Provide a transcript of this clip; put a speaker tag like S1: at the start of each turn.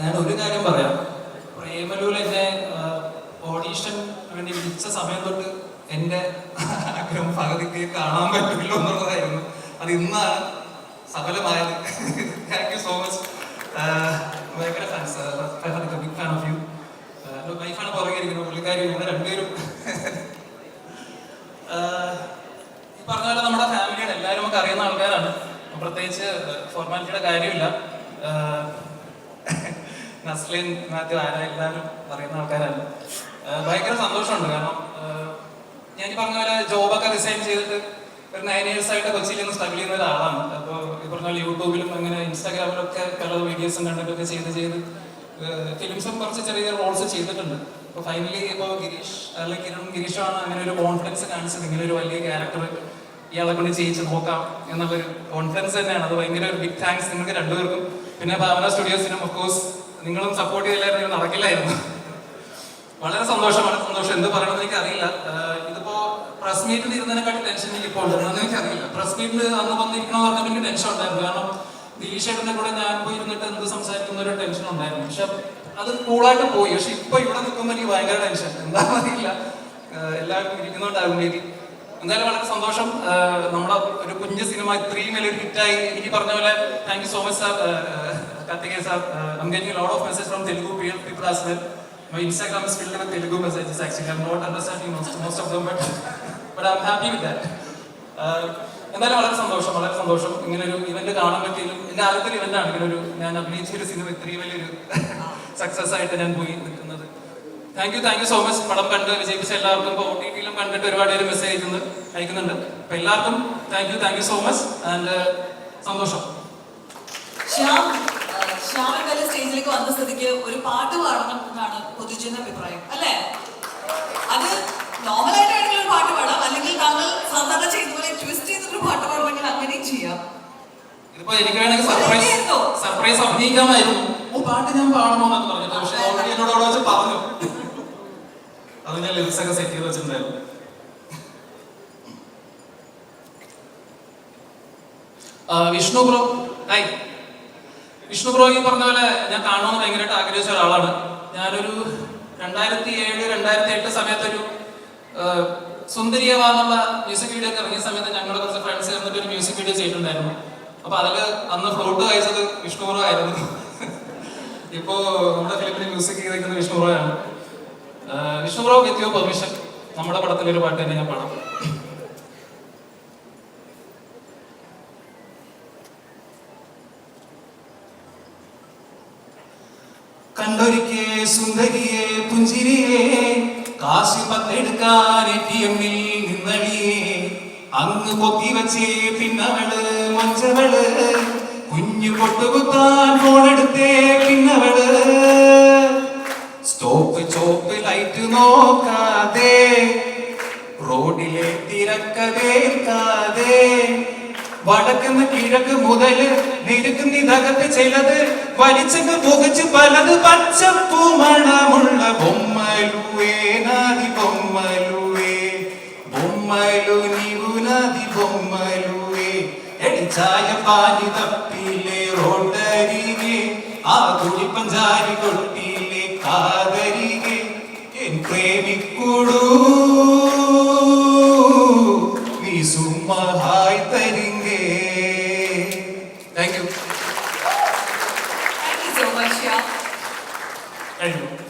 S1: ഞാൻ ഒരു കാര്യം പറയാം. പ്രേമലൂൽ എന്നെ ഓഡീഷൻ വേണ്ടി വിളിച്ച സമയം തൊട്ട് എന്റെ ആഗ്രഹം പകുതിക്ക് കാണാൻ പറ്റില്ല എന്നുള്ളതായിരുന്നു. അത് ഇന്നാണ് സഫലമായത്. താങ്ക് യു സോ മച്ച് ഭയങ്കര ഫാൻസ് ഫാൻ ഓഫ് യു വൈഫാണ് പുറകെ ഇരിക്കുന്നത് പുള്ളിക്കാരി രണ്ടുപേരും. ഈ പറഞ്ഞ പോലെ നമ്മുടെ ഫാമിലിയുടെ എല്ലാവരും നമുക്ക് അറിയുന്ന ആൾക്കാരാണ്. പ്രത്യേകിച്ച് ഫോർമാലിറ്റിയുടെ കാര്യമില്ല. ആഹ് നസ്ലിൻ മാത്യു ആര എല്ലാവരും പറയുന്ന ആൾക്കാരാണ്. ഭയങ്കര സന്തോഷമുണ്ട്. കാരണം ഞാൻ പറഞ്ഞ പോലെ ജോബൊക്കെ റിസൈൻ ചെയ്തിട്ട് ഒരു നയൻ ഇയേഴ്സ് ആയിട്ട് കൊച്ചിയിൽ നിന്ന് സ്ട്രഗിൾ ചെയ്യുന്ന ഒരാളാണ്. അപ്പോൾ ഈ പറഞ്ഞ യൂട്യൂബിലും അങ്ങനെ ഇൻസ്റ്റാഗ്രാമിലും ഒക്കെ പല വീഡിയോസും കണ്ടിട്ടൊക്കെ ചെയ്ത് ചെയ്ത് ഫിലിംസും കുറച്ച് ചെറിയ റോൾസ് ചെയ്തിട്ടുണ്ട്. അപ്പോൾ ഫൈനലി ഇപ്പോൾ ഗിരീഷ് അല്ലെങ്കിൽ കിരൺ ഗിരീഷാണ് അങ്ങനെ ഒരു കോൺഫിഡൻസ് കാണിച്ചത്. ഇങ്ങനെ ഒരു വലിയ ക്യാരക്ടർ ഇയാളെ കൊണ്ട് ചെയ്യിച്ച് നോക്കാം എന്നുള്ളൊരു കോൺഫിഡൻസ് തന്നെയാണ്. അത് ഭയങ്കര ഒരു ബിഗ് താങ്ക്സ് നിങ്ങൾക്ക് രണ്ടുപേർക്കും. പിന്നെ ഭാവന സ്റ്റുഡിയോസിനും ഓഫ്കോഴ്സ് നിങ്ങളും സപ്പോർട്ട് ചെയ്തില്ലായിരുന്നു നടക്കില്ലായിരുന്നു. വളരെ സന്തോഷം വളരെ സന്തോഷം. എന്ത് പറയണമെന്ന് എനിക്ക് അറിയില്ല ഇതിപ്പോ പ്രസ് മീറ്റിൽ ഇരുന്നതിനെക്കാട്ടി ടെൻഷൻ എനിക്ക് ഇപ്പോൾ ഉണ്ട്. എന്താണെന്ന് എനിക്ക് അറിയില്ല പ്രസ് മീറ്റിൽ അന്ന് വന്നിരിക്കണമെന്ന് പറഞ്ഞപ്പോൾ എനിക്ക് ടെൻഷൻ ഉണ്ടായിരുന്നു. കാരണം ദിലീഷേട്ടന്റെ കൂടെ ഞാൻ പോയി ഇരുന്നിട്ട് എന്ത് സംസാരിക്കുന്ന ഒരു ടെൻഷൻ ഉണ്ടായിരുന്നു. പക്ഷെ അത് കൂളായിട്ട് പോയി. പക്ഷെ ഇപ്പൊ ഇവിടെ നിൽക്കുമ്പോൾ എനിക്ക് ഭയങ്കര ടെൻഷൻ എന്താണെന്ന് അറിയില്ല. എല്ലാവർക്കും ഇരിക്കുന്നുണ്ടാകും മേബി എന്തായാലും വളരെ സന്തോഷം. നമ്മുടെ ഒരു കുഞ്ഞു സിനിമ ഇത്രയും വലിയൊരു ഹിറ്റായി എനിക്ക് പറഞ്ഞ പോലെ thank you so much sir Karthikeya I'm getting a lot of messages from Telugu people as well. My Instagram is filled with Telugu messages actually. I'm not understanding most, most of them, but, but I'm happy with that. Uh, എന്തായാലും വളരെ സന്തോഷം വളരെ സന്തോഷം. ഇങ്ങനെ ഒരു event കാണാൻ പറ്റിയാലും എന്റെ ആദ്യത്തെ ഒരു ഇവന്റാണ് ഇങ്ങനെ ഒരു ഞാൻ അഭിനയിച്ച ഒരു സിനിമ ഇത്രയും വലിയൊരു സക്സസ് ആയിട്ട് ഞാൻ പോയി നിൽക്കുന്നത്. Thank you thank you so much പടം കണ്ട് വിജയിപ്പിച്ച എല്ലാവർക്കും ഇപ്പോൾ ഒ ടി ടിയിലും കണ്ടിട്ട് ഒരുപാട് പേര് മെസ്സേജ് അയക്കുന്നു അയക്കുന്നുണ്ട്. അപ്പൊ എല്ലാവർക്കും thank you thank you so much and സന്തോഷം.
S2: ശ്യാം ആ, സ്റ്റേജിലേക്ക് വന്ന സ്ഥിതിക്ക് ഒരു പാട്ട് പാടണം എന്നാണ് പൊതുജന അഭിപ്രായം അല്ലേ? അത് നോർമലായിട്ടാണെങ്കിൽ ഒരു പാട്ട് പാടാം. അല്ലെങ്കിൽ താങ്കൾ സാധാരണ ചെയ്യുന്ന പോലെ ട്വിസ്റ്റ് ചെയ്തിട്ടൊരു പാട്ട് പാടണമെങ്കിൽ അങ്ങനെയും ചെയ്യാം.
S1: ഇതിപ്പോ എനിക്ക് വേണമെങ്കിൽ സർപ്രൈസ് സർപ്രൈസ് അഭിനയിക്കാമായിരുന്നു. ഓ പാട്ട് ഞാൻ പാടണോ എന്നൊക്കെ പറഞ്ഞിട്ട് പക്ഷെ ഓൾറെഡി എന്നോട് അവിടെ വെച്ച് പറഞ്ഞു. അത് ഞാൻ ലിറിക്സ് ഒക്കെ സെറ്റ് ചെയ്ത് വെച്ചിട്ടുണ്ടായിരുന്നു. Vishnu bro hi Vishnu bro പറഞ്ഞ പോലെ ഞാൻ കാണുമെന്ന് ഭയങ്കരമായിട്ട് ആഗ്രഹിച്ച ഒരാളാണ്. ഞാനൊരു രണ്ടായിരത്തി ഏഴ് രണ്ടായിരത്തി എട്ട് സമയത്തൊരു സുന്ദരിയവ എന്നുള്ള മ്യൂസിക് വീഡിയോ ഒക്കെ ഇറങ്ങിയ സമയത്ത് ഞങ്ങൾ കുറച്ച് ഫ്രണ്ട്സ് ചേർന്നിട്ട് ഒരു മ്യൂസിക് വീഡിയോ ചെയ്തിട്ടുണ്ടായിരുന്നു. അപ്പൊ അതിൽ അന്ന് ഫ്ലോട്ട് കഴിച്ചത് വിഷ്ണു ആയിരുന്നു. ഇപ്പോ നമ്മുടെ ഫിലിമിന് മ്യൂസിക് ചെയ്തിരിക്കുന്നത് വിഷ്ണു ബ്രോ ആണ് ആ, Vishnu bro with your permission നമ്മുടെ പടത്തിലൊരു പാട്ട് തന്നെ ഞാൻ പാടാം. കണ്ടൊരിക്കേ സുന്ദരിയെ പുഞ്ചിരിയെ കാശി പത്തെടുക്കാൻ എ ടി എമ്മിൽ നിന്നടിയേ. അങ്ങ് പൊത്തി വച്ചേ പിന്നവൾ മഞ്ചവൾ. കുഞ്ഞു പൊട്ടുകുത്താൻ ഫോണെടുത്തേ പിന്നവൾ. സ്റ്റോപ്പ് ചോപ്പ് ലൈറ്റ് നോക്കാതെ റോഡിലെ തിരക്കതേൽക്കാതെ വടക്കുന്ന് കിഴക്ക് മുതൽ നിരക്കുന്നിതകത്ത് ചിലത് വലിച്ചങ്ങ് പുകച്ച് പലത് പച്ചപ്പൂ മണമുള്ള ബൊമ്മലുവേ നാദി ബൊമ്മലുവേ. ബൊമ്മലു നീവു നാദി ബൊമ്മലുവേ. എടിച്ചായ പാലി തപ്പിലെ റോട്ടരികെ ആ തുണി പഞ്ചാരി കൊട്ടിലെ കാതരികെ. എൻ പ്രേമിക്കുടൂ നീ സുമ്മഹായി
S2: 哎！